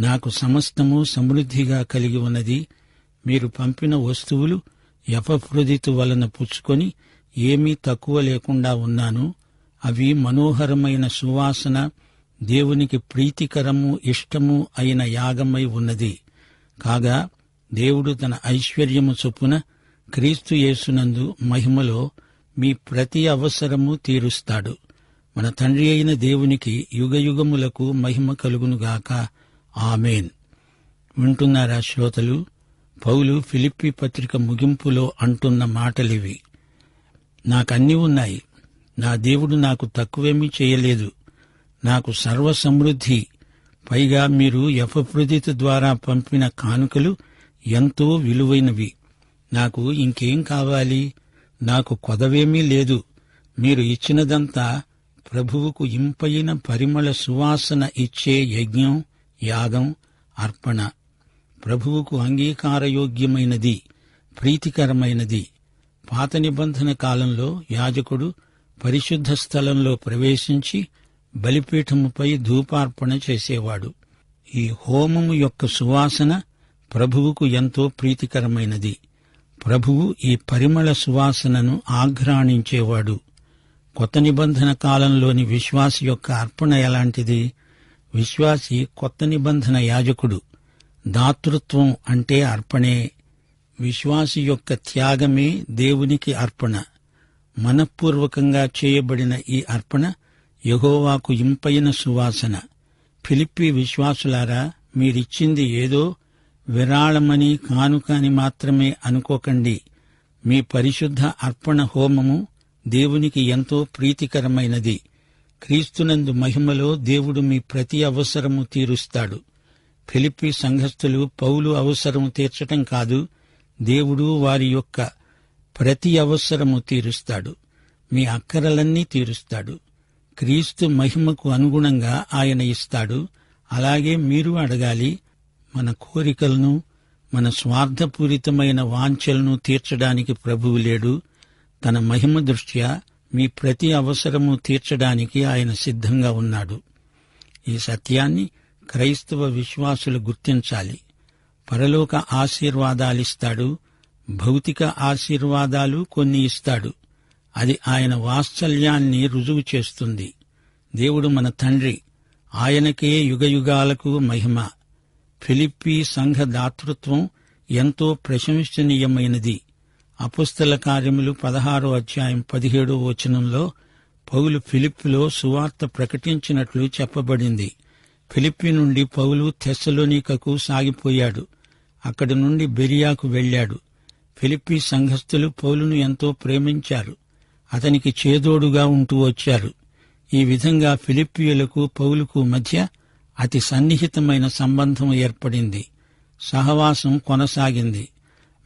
నాకు సమస్తము సమృద్ధిగా కలిగి ఉన్నది. మీరు పంపిన వస్తువులు ఎపఫ్రొదితు వలన పుచ్చుకొని ఏమీ తక్కువ లేకుండా ఉన్నాను. అవి మనోహరమైన సువాసన దేవునికి ప్రీతికరము ఇష్టము అయిన యాగమై ఉన్నది. కాగా దేవుడు తన ఐశ్వర్యము చొప్పున క్రీస్తు యేసునందు మహిమలో మీ ప్రతి అవసరము తీరుస్తాడు. మన తండ్రి అయిన దేవునికి యుగయుగములకు మహిమ కలుగునుగాక. ఆమెన్. వింటున్నారా శ్రోతలు? పౌలు ఫిలిప్పి పత్రిక ముగింపులో అంటున్న మాటలివి. నాకన్నీ ఉన్నాయి. నా దేవుడు నాకు తక్కువేమీ చేయలేదు. నాకు సర్వ సమృద్ధి పైగా మీరు ఎఫప్రదిత ద్వారా పంపిన కానుకలు ఎంతో విలువైనవి. నాకు ఇంకేం కావాలి? నాకు కొదవేమీ లేదు. మీరు ఇచ్చినదంతా ప్రభువుకు ఇంపైన పరిమళ సువాసన ఇచ్చే యజ్ఞం యాగం అర్పణ. ప్రభువుకు అంగీకారయోగ్యమైనది ప్రీతికరమైనది. పాత నిబంధన కాలంలో యాజకుడు పరిశుద్ధ స్థలంలో ప్రవేశించి బలిపీఠముపై ధూపార్పణ చేసేవాడు. ఈ హోమము యొక్క సువాసన ప్రభువుకు ఎంతో ప్రీతికరమైనది. ప్రభువు ఈ పరిమళ సువాసనను ఆఘ్రాణించేవాడు. కొత్త నిబంధన కాలంలోని విశ్వాస యొక్క అర్పణ ఎలాంటిది? విశ్వాసి కొత్త నిబంధన యాజకుడు. దాతృత్వం అంటే అర్పణే. విశ్వాసి యొక్క త్యాగమే దేవునికి అర్పణ. మనఃపూర్వకంగా చేయబడిన ఈ అర్పణ యహోవాకు ఇంపైన సువాసన. ఫిలిప్పి విశ్వాసులారా మీరిచ్చింది ఏదో విరాళమని కానుకని మాత్రమే అనుకోకండి. మీ పరిశుద్ధ అర్పణ హోమము దేవునికి ఎంతో ప్రీతికరమైనది. క్రీస్తునందు మహిమలో దేవుడు మీ ప్రతి అవసరము తీరుస్తాడు. ఫిలిప్పి సంఘస్థులు పౌలు అవసరము తీర్చటం కాదు దేవుడు వారి యొక్క ప్రతి అవసరము తీరుస్తాడు. మీ అక్కరలన్నీ తీరుస్తాడు. క్రీస్తు మహిమకు అనుగుణంగా ఆయన ఇస్తాడు. అలాగే మీరు అడగాలి మన కోరికలను మన స్వార్థపూరితమైన వాంఛలను తీర్చడానికి ప్రభువు లేడు. తన మహిమ దృష్ట్యా మీ ప్రతి అవసరము తీర్చడానికి ఆయన సిద్ధంగా ఉన్నాడు. ఈ సత్యాన్ని క్రైస్తవ విశ్వాసులు గుర్తించాలి. పరలోక ఆశీర్వాదాలిస్తాడు భౌతిక ఆశీర్వాదాలు కొన్ని ఇస్తాడు. అది ఆయన వాత్సల్యాన్ని రుజువు చేస్తుంది. దేవుడు మన తండ్రి. ఆయనకే యుగయుగాలకు మహిమ. ఫిలిప్పీ సంఘ దాతృత్వం ఎంతో ప్రశంసనీయమైనది. అపుస్తల కార్యములు పదహారో అధ్యాయం పదిహేడో వచనంలో పౌలు ఫిలిప్పిలో సువార్త ప్రకటించినట్లు చెప్పబడింది. ఫిలిప్పి నుండి పౌలు తెస్సలోనికకు సాగిపోయాడు. అక్కడి నుండి బెరియాకు వెళ్ళాడు. ఫిలిప్పి సంఘస్థులు పౌలును ఎంతో ప్రేమించారు. అతనికి చేదోడుగా ఉంటూ వచ్చారు. ఈ విధంగా ఫిలిప్పియులకు పౌలుకు మధ్య అతి సన్నిహితమైన సంబంధం ఏర్పడింది. సహవాసం కొనసాగింది.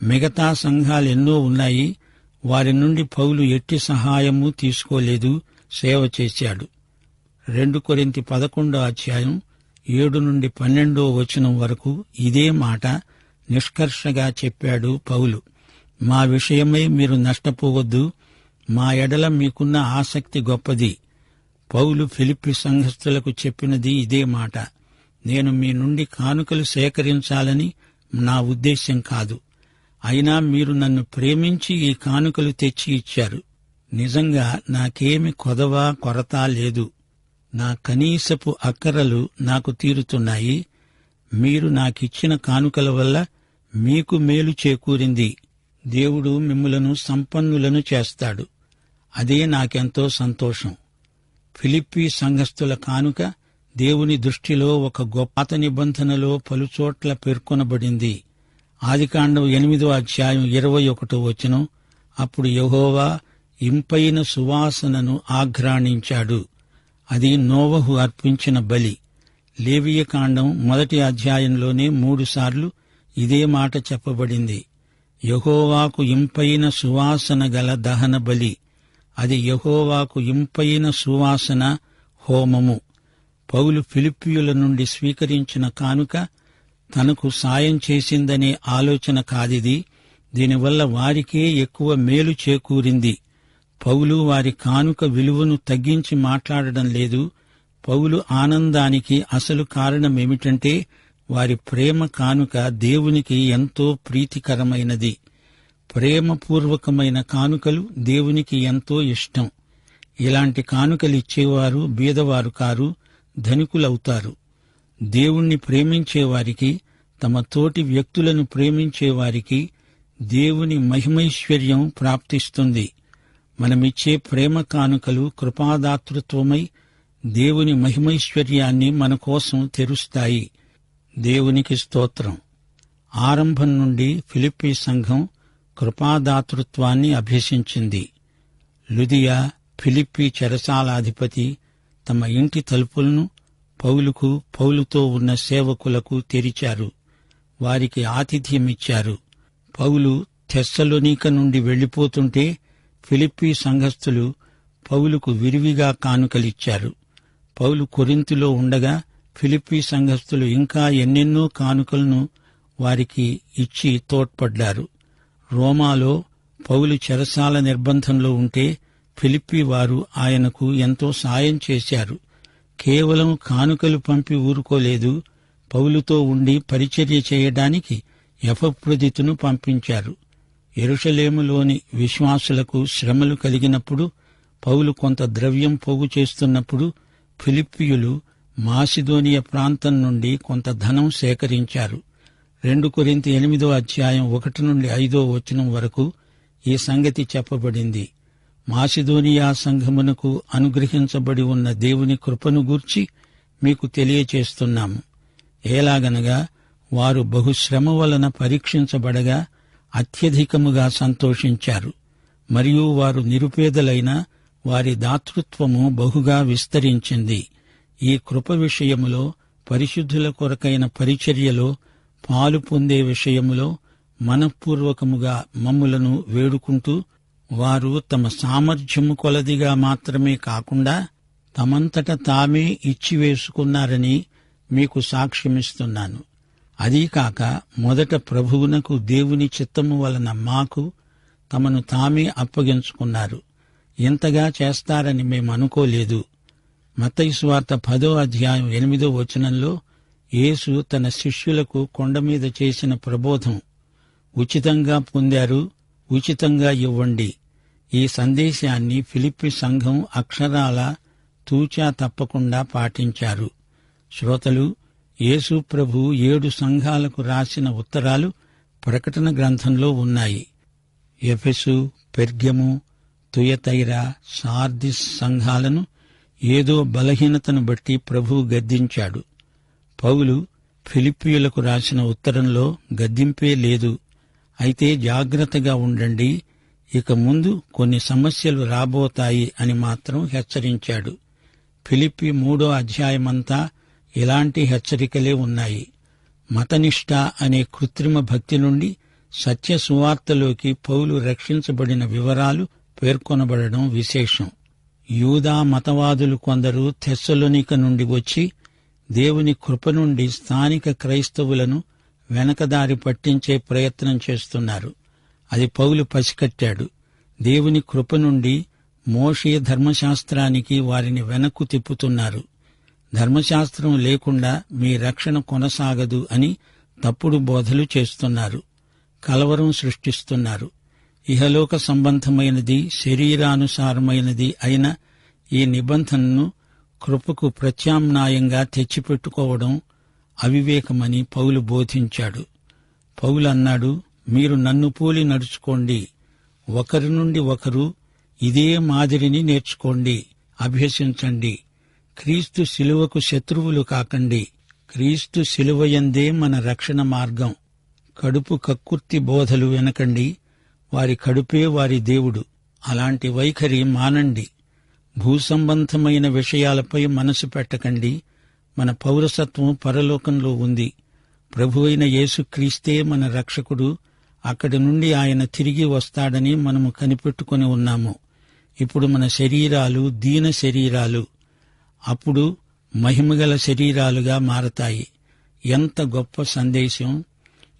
మిగతా సంఘాలు ఎన్నో ఉన్నాయి. వారి నుండి పౌలు ఎట్టి సహాయము తీసుకోలేదు. సేవ చేశాడు. రెండు కొరింతి పదకొండో అధ్యాయం ఏడు నుండి పన్నెండో వచనం వరకు ఇదే మాట నిష్కర్షగా చెప్పాడు పౌలు. మా విషయమై మీరు నష్టపోవద్దు. మా ఎడల మీకున్న ఆసక్తి గొప్పది. పౌలు ఫిలిప్పి సంఘస్థులకు చెప్పినది ఇదే మాట. నేను మీ నుండి కానుకలు సేకరించాలని నా ఉద్దేశ్యం కాదు. అయినా మీరు నన్ను ప్రేమించి ఈ కానుకలు తెచ్చి ఇచ్చారు. నిజంగా నాకేమి కొదవ కొరత లేదు. నా కనీసపు అక్కరలు నాకు తీరుతున్నాయి. మీరు నాకిచ్చిన కానుకల వల్ల మీకు మేలు చేకూరింది. దేవుడు మిమ్ములను సంపన్నులను చేస్తాడు. అదే నాకెంతో సంతోషం. ఫిలిప్పీ సంఘస్థుల కానుక దేవుని దృష్టిలో ఒక గొప్ప నిబంధనలో పలుచోట్ల పేర్కొనబడింది. ఆదికాండం ఎనిమిదో అధ్యాయం ఇరవై ఒకటో వచనం. అప్పుడు యహోవా ఇంపైన సువాసనను ఆఘ్రాణించాడు. అది నోవహు అర్పించిన బలి. లేవియ కాండం మొదటి అధ్యాయంలోనే మూడుసార్లు ఇదే మాట చెప్పబడింది. యహోవాకు ఇంపైన సువాసన గల దహన బలి. అది యహోవాకు ఇంపైన సువాసన హోమము. పౌలు ఫిలిపియుల నుండి స్వీకరించిన కానుక తనకు సాయం చేసిందనే ఆలోచన కాదిది. దీనివల్ల వారికే ఎక్కువ మేలు చేకూరింది. పౌలు వారి కానుక విలువను తగ్గించి మాట్లాడడం లేదు. పౌలు ఆనందానికి అసలు కారణమేమిటంటే వారి ప్రేమ కానుక దేవునికి ఎంతో ప్రీతికరమైనది. ప్రేమపూర్వకమైన కానుకలు దేవునికి ఎంతో ఇష్టం. ఇలాంటి కానుకలిచ్చేవారు బీదవారు కారు ధనికులవుతారు. దేవుణ్ణి ప్రేమించేవారికి తమ తోటి వ్యక్తులను ప్రేమించేవారికి దేవుని మహిమైశ్వర్యం ప్రాప్తిస్తుంది. మనమిచ్చే ప్రేమ కానుకలు కృపాదాతృత్వమై దేవుని మహిమైశ్వర్యాన్ని మన కోసం తెరుస్తాయి. దేవునికి స్తోత్రం. ఆరంభం నుండి ఫిలిప్పీ సంఘం కృపాదాతృత్వాన్ని అభ్యసించింది. లుదియా ఫిలిప్పీ చెరసాలాధిపతి తమ ఇంటి తలుపులను పౌలుకు పౌలుతో ఉన్న సేవకులకు తెరిచారు. వారికి ఆతిథ్యమిచ్చారు. పౌలు తెస్సలోనిక నుండి వెళ్ళిపోతుంటే ఫిలిప్పీ సంఘస్థులు పౌలుకు విరివిగా కానుకలిచ్చారు. పౌలు కొరింతిలో ఉండగా ఫిలిప్పీ సంఘస్థులు ఇంకా ఎన్నెన్నో కానుకలను వారికి ఇచ్చి తోడ్పడ్డారు. రోమాలో పౌలు చెరసాల నిర్బంధంలో ఉంటే ఫిలిప్పీ వారు ఆయనకు ఎంతో సాయం చేశారు. కేవలం కానుకలు పంపి ఊరుకోలేదు. పౌలుతో ఉండి పరిచర్య చేయడానికి యఫప్రదితును పంపించారు. ఎరుషలేములోని విశ్వాసులకు శ్రమలు కలిగినప్పుడు పౌలు కొంత ద్రవ్యం పోగు చేస్తున్నప్పుడు ఫిలిప్పియులు మాసిదోనియ ప్రాంతం నుండి కొంత ధనం సేకరించారు. రెండు కొరింత ఎనిమిదో అధ్యాయం ఒకటి నుండి ఐదో వచనం వరకు ఈ సంగతి చెప్పబడింది. మాసిదోనియా సంఘమునకు అనుగ్రహించబడి ఉన్న దేవుని కృపను గూర్చి మీకు తెలియచేస్తున్నాము ఎలాగనగా వారు బహుశ్రమ వలన పరీక్షించబడగా అత్యధికముగా సంతోషించారు. మరియు వారు నిరుపేదలైన వారి దాతృత్వము బహుగా విస్తరించింది. ఈ కృప విషయములో పరిశుద్ధుల కొరకైన పరిచర్యలో పాలు పొందే విషయములో మనఃపూర్వకముగా మమ్ములను వేడుకుంటూ వారు తమ సామర్థ్యము కొలదిగా మాత్రమే కాకుండా తమంతట తామే ఇచ్చివేసుకున్నారని మీకు సాక్ష్యమిస్తున్నాను. అదీకాక మొదట ప్రభువునకు దేవుని చిత్తము వలన మాకు తమను తామే అప్పగించుకున్నారు. ఇంతగా చేస్తారని మేము అనుకోలేదు మతైస్వార్త పదో అధ్యాయం ఎనిమిదో వచనంలో యేసు తన శిష్యులకు కొండ మీద చేసిన ప్రబోధం ఉచితంగా పొందారు ఉచితంగా ఇవ్వండి. ఈ సందేశాన్ని ఫిలిప్పి సంఘం అక్షరాల తూచా తప్పకుండా పాటించారు. శ్రోతలు యేసు ప్రభు ఏడు సంఘాలకు రాసిన ఉత్తరాలు ప్రకటన గ్రంథంలో ఉన్నాయి. ఎఫెసు పెర్గము తుయతైరా సార్దిస్ సంఘాలను ఏదో బలహీనతను బట్టి ప్రభువు గద్దించాడు. పౌలు ఫిలిప్పీయులకు రాసిన ఉత్తరంలో గద్దింపే లేదు. అయితే జాగ్రత్తగా ఉండండి. ఇక ముందు కొన్ని సమస్యలు రాబోతాయి అని మాత్రం హెచ్చరించాడు. ఫిలిప్పి మూడో అధ్యాయమంతా ఇలాంటి హెచ్చరికలే ఉన్నాయి. మతనిష్ట అనే కృత్రిమ భక్తి నుండి సత్య సువార్తలోకి పౌలు రక్షించబడిన వివరాలు పేర్కొనబడడం విశేషం. యూదా మతవాదులు కొందరు తెస్సలోనిక నుండి వచ్చి దేవుని కృప నుండి స్థానిక క్రైస్తవులను వెనకదారి పట్టించే ప్రయత్నం చేస్తున్నారు. అది పౌలు పసికట్టాడు. దేవుని కృప నుండి మోషే ధర్మశాస్త్రానికి వారిని వెనక్కు తిప్పుతున్నారు. ధర్మశాస్త్రం లేకుండా మీ రక్షణ కొనసాగదు అని తప్పుడు బోధలు చేస్తున్నారు. కలవరం సృష్టిస్తున్నారు. ఇహలోక సంబంధమైనది శరీరానుసారమైనది అయిన ఈ నిబంధనను కృపకు ప్రత్యామ్నాయంగా తెచ్చిపెట్టుకోవడం అవివేకమని పౌలు బోధించాడు. పౌలు అన్నాడు మీరు నన్ను పోలి నడుచుకోండి. ఒకరి నుండి ఒకరు ఇదే మాదిరిని నేర్చుకోండి. అభ్యసించండి. క్రీస్తు శిలువకు శత్రువులు కాకండి. క్రీస్తు శిలువయందే మన రక్షణ మార్గం. కడుపు కక్కుర్తి బోధలు వినకండి. వారి కడుపే వారి దేవుడు. అలాంటి వైఖరి మానండి. భూసంబంధమైన విషయాలపై మనసు పెట్టకండి. మన పౌరసత్వం పరలోకంలో ఉంది. ప్రభువైన యేసుక్రీస్తే మన రక్షకుడు అక్కడి నుండి ఆయన తిరిగి వస్తాడని మనము కనిపెట్టుకుని ఉన్నాము. ఇప్పుడు మన శరీరాలు దీన శరీరాలు. అప్పుడు మహిమగల శరీరాలుగా మారతాయి. ఎంత గొప్ప సందేశం!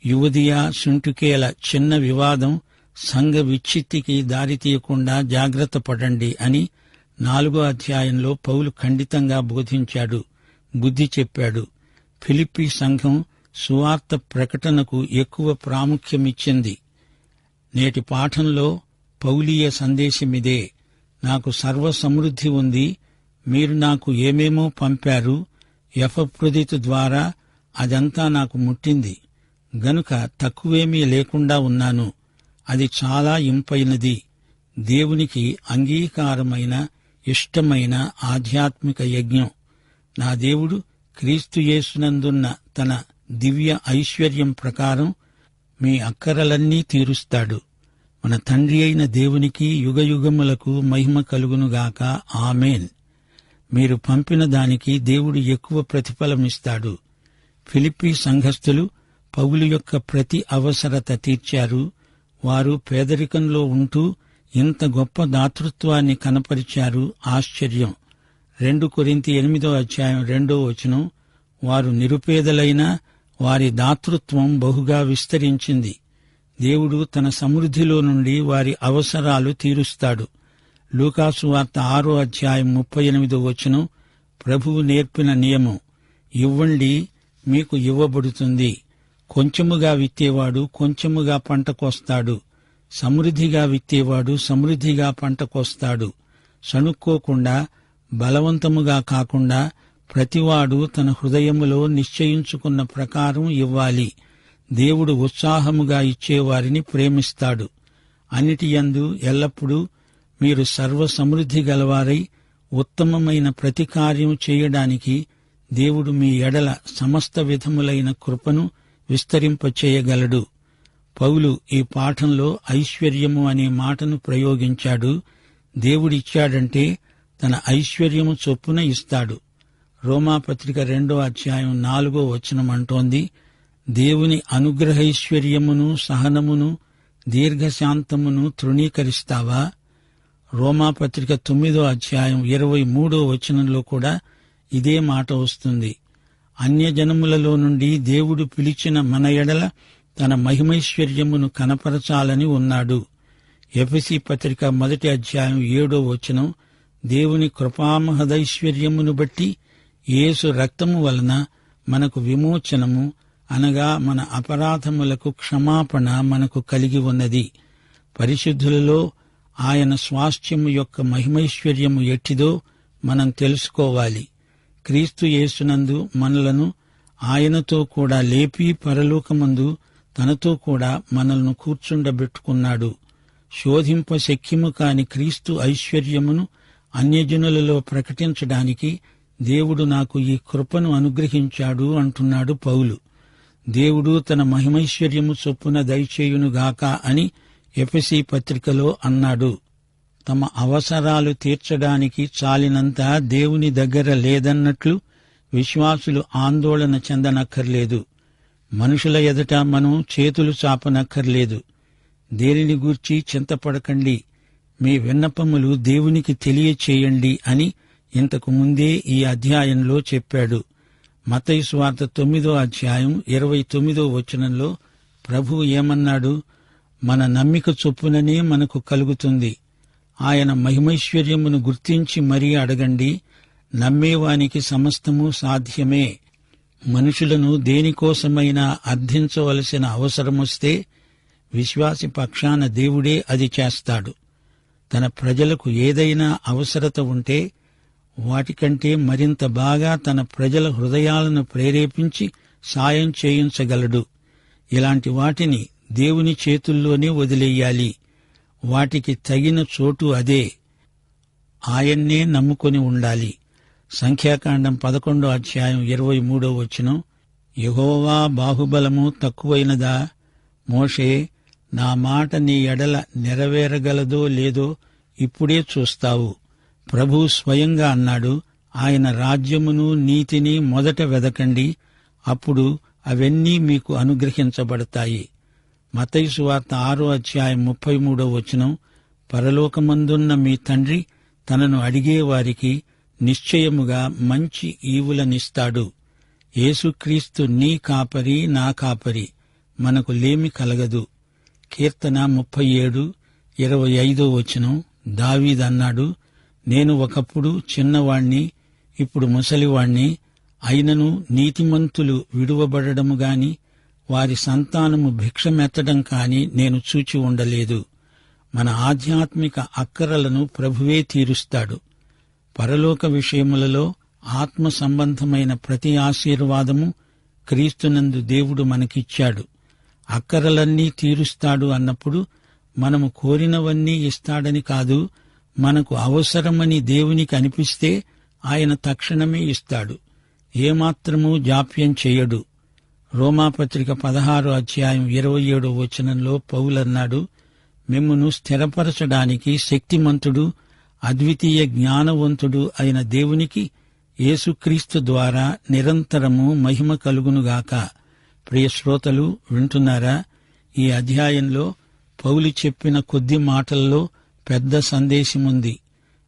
యువదియా సుంటుకేల చిన్న వివాదం సంఘ విచ్ఛిత్తికి దారితీయకుండా జాగ్రత్త పడండి అని నాలుగో అధ్యాయంలో పౌలు ఖండితంగా బోధించాడు. బుద్ధి చెప్పాడు. ఫిలిప్పీ సంఘం సువార్త ప్రకటనకు ఎక్కువ ప్రాముఖ్యమిచ్చింది. నేటి పాఠంలో పౌలీయ సందేశమిదే. నాకు సర్వ సమృద్ధి ఉంది. మీరు నాకు ఏమేమో పంపారు. యఫప్రదితు ద్వారా అదంతా నాకు ముట్టింది. గనుక తక్కువేమీ లేకుండా ఉన్నాను. అది చాలా ఇంపైనది. దేవునికి అంగీకారమైన ఇష్టమైన ఆధ్యాత్మిక యజ్ఞం. నా దేవుడు క్రీస్తు యేసునందున్న తన దివ్య ఐశ్వర్యం ప్రకారం మీ అక్కరలన్నీ తీరుస్తాడు. మన తండ్రి అయిన దేవునికి యుగయుగములకు మహిమ కలుగునుగాక. ఆమెన్. మీరు పంపిన దానికి దేవుడు ఎక్కువ ప్రతిఫలమిస్తాడు. ఫిలిప్పీ సంఘస్థులు పౌలు యొక్క ప్రతి అవసరత తీర్చారు. వారు పేదరికంలో ఉంటూ ఇంత గొప్ప దాతృత్వాన్ని కనపరిచారు. ఆశ్చర్యం. రెండు కొరింతి ఎనిమిదో అధ్యాయం రెండో వచనం వారు నిరుపేదలైన వారి దాతృత్వం బహుగా విస్తరించింది. దేవుడు తన సమృద్ధిలో నుండి వారి అవసరాలు తీరుస్తాడు. లూకాసు వార్త ఆరో అధ్యాయం ముప్పై ఎనిమిదో వచనం ప్రభువు నేర్పిన నియమం ఇవ్వండి మీకు ఇవ్వబడుతుంది. కొంచెముగా విత్తేవాడు కొంచెముగా పంటకొస్తాడు. సమృద్ధిగా విత్తేవాడు సమృద్ధిగా పంటకొస్తాడు. సణుక్కోకుండా బలవంతముగా కాకుండా ప్రతివాడు తన హృదయములో నిశ్చయించుకున్న ప్రకారం ఇవ్వాలి. దేవుడు ఉత్సాహముగా ఇచ్చేవారిని ప్రేమిస్తాడు. అన్నిటి యందు ఎల్లప్పుడూ మీరు సర్వ సమృద్ధి గలవారై ఉత్తమమైన ప్రతి కార్యం చేయడానికి దేవుడు మీ ఎడల సమస్త విధములైన కృపను విస్తరింపచేయగలడు. పౌలు ఈ పాఠంలో ఐశ్వర్యము అనే మాటను ప్రయోగించాడు. దేవుడిచ్చాడంటే తన ఐశ్వర్యము చొప్పున ఇస్తాడు. రోమాపత్రిక రెండో అధ్యాయం నాలుగో వచనం అంటోంది దేవుని అనుగ్రహైశ్వర్యమును సహనమును దీర్ఘశాంతమును తృణీకరిస్తావా? రోమాపత్రిక తొమ్మిదో అధ్యాయం ఇరవై మూడో వచనంలో కూడా ఇదే మాట వస్తుంది. అన్యజనములలో నుండి దేవుడు పిలిచిన మన ఎడల తన మహిమైశ్వర్యమును కనపరచాలని ఉన్నాడు. ఎఫ్సి పత్రిక మొదటి అధ్యాయం ఏడో వచనం దేవుని కృపామహదైశ్వర్యమును బట్టి యేసు రక్తము వలన మనకు విమోచనము అనగా మన అపరాధములకు క్షమాపణ మనకు కలిగి ఉన్నది. పరిశుద్ధులలో ఆయన స్వాస్థ్యము యొక్క మహిమైశ్వర్యము ఎట్టిదో మనం తెలుసుకోవాలి. క్రీస్తు యేసునందు మనలను ఆయనతో కూడా లేపి పరలోకమందు తనతో కూడా మనల్ని కూర్చుండబెట్టుకున్నాడు. శోధింప శక్యము కాని క్రీస్తు ఐశ్వర్యమును అన్యజనులలో ప్రకటించడానికి దేవుడు నాకు ఈ కృపను అనుగ్రహించాడు అంటున్నాడు పౌలు. దేవుడు తన మహిమైశ్వర్యము చొప్పున దయచేయునుగాక అని ఎఫెసి పత్రికలో అన్నాడు. తమ అవసరాలు తీర్చడానికి చాలినంత దేవుని దగ్గర లేదన్నట్లు విశ్వాసులు ఆందోళన చెందనక్కర్లేదు. మనుషుల ఎదుట మనం చేతులు చాపనక్కర్లేదు. దేనిని గూర్చి చింతపడకండి. మీ విన్నపములు దేవునికి తెలియచేయండి అని ఇంతకు ముందే ఈ అధ్యాయంలో చెప్పాడు. మతయి స్వార్థ తొమ్మిదో అధ్యాయం ఇరవై తొమ్మిదో వచనంలో ప్రభువు ఏమన్నాడు? మన నమ్మిక చొప్పుననే మనకు కలుగుతుంది. ఆయన మహిమైశ్వర్యమును గుర్తించి మరీ అడగండి. నమ్మేవానికి సమస్తము సాధ్యమే. మనుషులను దేనికోసమైనా అర్థించవలసిన అవసరమొస్తే విశ్వాసి పక్షాన దేవుడే అది చేస్తాడు. తన ప్రజలకు ఏదైనా అవసరత ఉంటే వాటికంటే మరింత బాగా తన ప్రజల హృదయాలను ప్రేరేపించి సాయం చేయించగలడు. ఇలాంటి వాటిని దేవుని చేతుల్లోనే వదిలేయాలి. వాటికి తగిన చోటు అదే. ఆయన్నే నమ్ముకొని ఉండాలి. సంఖ్యాకాండం పదకొండో అధ్యాయం ఇరవై మూడో వచ్చిన యహోవా బాహుబలము తక్కువైనదా? మోషే నా మాట నీ ఎడల నెరవేరగలదో లేదో ఇప్పుడే చూస్తావు. ప్రభు స్వయంగా అన్నాడు ఆయన రాజ్యమును నీతిని మొదట వెదకండి అప్పుడు అవన్నీ మీకు అనుగ్రహించబడతాయి. మతైసు వార్త ఆరో అధ్యాయం ముప్పై మూడో వచనం పరలోకమందున్న మీ తండ్రి తనను అడిగేవారికి నిశ్చయముగా మంచి ఈవులనిస్తాడు. యేసుక్రీస్తు నీ కాపరి నా కాపరి మనకు లేమి కలగదు. కీర్తన ముప్పై ఏడు ఇరవై ఐదో వచనం. దావీదన్నాడు నేను ఒకప్పుడు చిన్నవాణ్ణి ఇప్పుడు ముసలివాణ్ణి. అయినను నీతిమంతులు విడువబడము గాని వారి సంతానము భిక్షమెత్తడం కాని నేను చూచి ఉండలేదు. మన ఆధ్యాత్మిక అక్కరలను ప్రభువే తీరుస్తాడు. పరలోక విషయములలో ఆత్మ సంబంధమైన ప్రతి ఆశీర్వాదము క్రీస్తునందు దేవుడు మనకిచ్చాడు. అక్కరలన్నీ తీరుస్తాడు అన్నప్పుడు మనము కోరినవన్నీ ఇస్తాడని కాదు మనకు అవసరమని దేవునికి అనిపిస్తే ఆయన తక్షణమే ఇస్తాడు. ఏమాత్రమూ జాప్యం చేయడు. రోమాపత్రిక పదహారు అధ్యాయం ఇరవై ఏడో వచనంలో పౌలన్నాడు మిమ్మును స్థిరపరచడానికి శక్తిమంతుడు అద్వితీయ జ్ఞానవంతుడు అయిన దేవునికి యేసుక్రీస్తు ద్వారా నిరంతరము మహిమ కలుగునుగాక. ప్రియ శ్రోతలు వింటున్నారా? ఈ అధ్యాయంలో పౌలు చెప్పిన కొద్ది మాటల్లో పెద్ద సందేశముంది.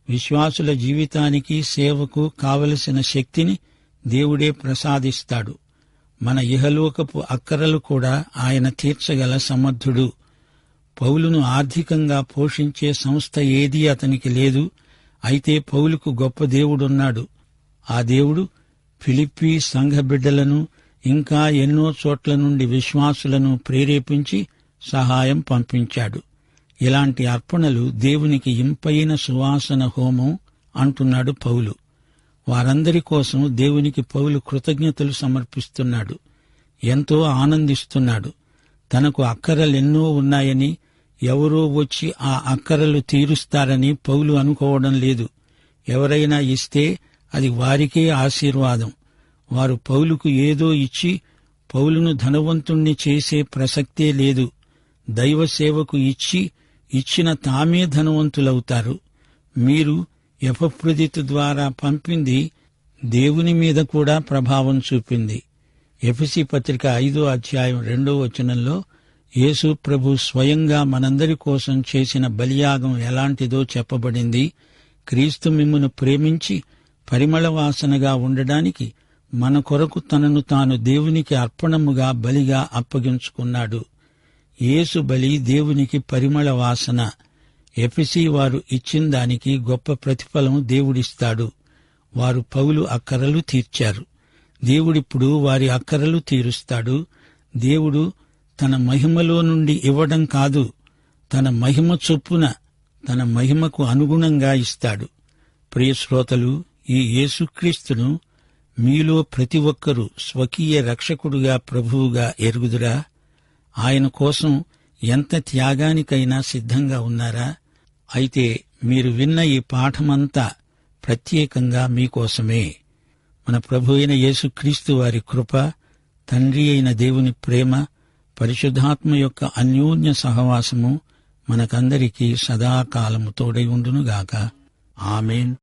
విశ్వాసుల జీవితానికి సేవకు కావలసిన శక్తిని దేవుడే ప్రసాదిస్తాడు. మన ఇహలోకపు అక్కరలు కూడా ఆయన తీర్చగల సమర్థుడు. పౌలును ఆర్థికంగా పోషించే సంస్థ ఏదీ అతనికి లేదు. అయితే పౌలుకు గొప్ప దేవుడున్నాడు. ఆ దేవుడు ఫిలిప్పీ సంఘ బిడ్డలను ఇంకా ఎన్నో చోట్ల నుండి విశ్వాసులను ప్రేరేపించి సహాయం పంపించాడు. ఇలాంటి అర్పణలు దేవునికి ఇంపైన సువాసన హోమం అంటున్నాడు పౌలు. వారందరి కోసం దేవునికి పౌలు కృతజ్ఞతలు సమర్పిస్తున్నాడు. ఎంతో ఆనందిస్తున్నాడు. తనకు అక్కరలెన్నో ఉన్నాయని ఎవరో వచ్చి ఆ అక్కరలు తీరుస్తారని పౌలు అనుకోవడం లేదు. ఎవరైనా ఇస్తే అది వారికే ఆశీర్వాదం. వారు పౌలుకు ఏదో ఇచ్చి పౌలును ధనవంతుణ్ణి చేసే ప్రసక్తే లేదు. దైవ సేవకు ఇచ్చి ఇచ్చిన తామే ధనవంతులవుతారు. మీరు ఎపప్రదితు ద్వారా పంపింది దేవుని మీద కూడా ప్రభావం చూపింది. ఎఫసి పత్రిక ఐదో అధ్యాయం రెండో వచనంలో యేసు ప్రభు స్వయంగా మనందరి కోసం చేసిన బలియాగం ఎలాంటిదో చెప్పబడింది. క్రీస్తు మిమ్మును ప్రేమించి పరిమళ వాసనగా ఉండడానికి మన కొరకు తనను తాను దేవునికి అర్పణముగా బలిగా అప్పగించుకున్నాడు. యేసు బలి దేవునికి పరిమళ వాసన. ఎఫిసి వారు ఇచ్చిన దానికి గొప్ప ప్రతిఫలం దేవుడిస్తాడు. వారు పౌలు అక్కరలు తీర్చారు. దేవుడిప్పుడు వారి అక్కరలు తీరుస్తాడు. దేవుడు తన మహిమలో నుండి ఇవ్వడం కాదు తన మహిమ చొప్పున తన మహిమకు అనుగుణంగా ఇస్తాడు. ప్రియ శ్రోతలు ఈ యేసుక్రీస్తును మీలో ప్రతి ఒక్కరూ స్వకీయ రక్షకుడుగా ప్రభువుగా ఎరుగుదురా? ఆయన కోసం ఎంత త్యాగానికైనా సిద్ధంగా ఉన్నారా? అయితే మీరు విన్న ఈ పాఠమంతా ప్రత్యేకంగా మీకోసమే మన ప్రభు అయిన యేసుక్రీస్తు వారి కృప తండ్రి అయిన దేవుని ప్రేమ పరిశుద్ధాత్మ యొక్క అన్యోన్య సహవాసము మనకందరికీ సదాకాలము తోడై ఉండునుగాక. ఆమెన్.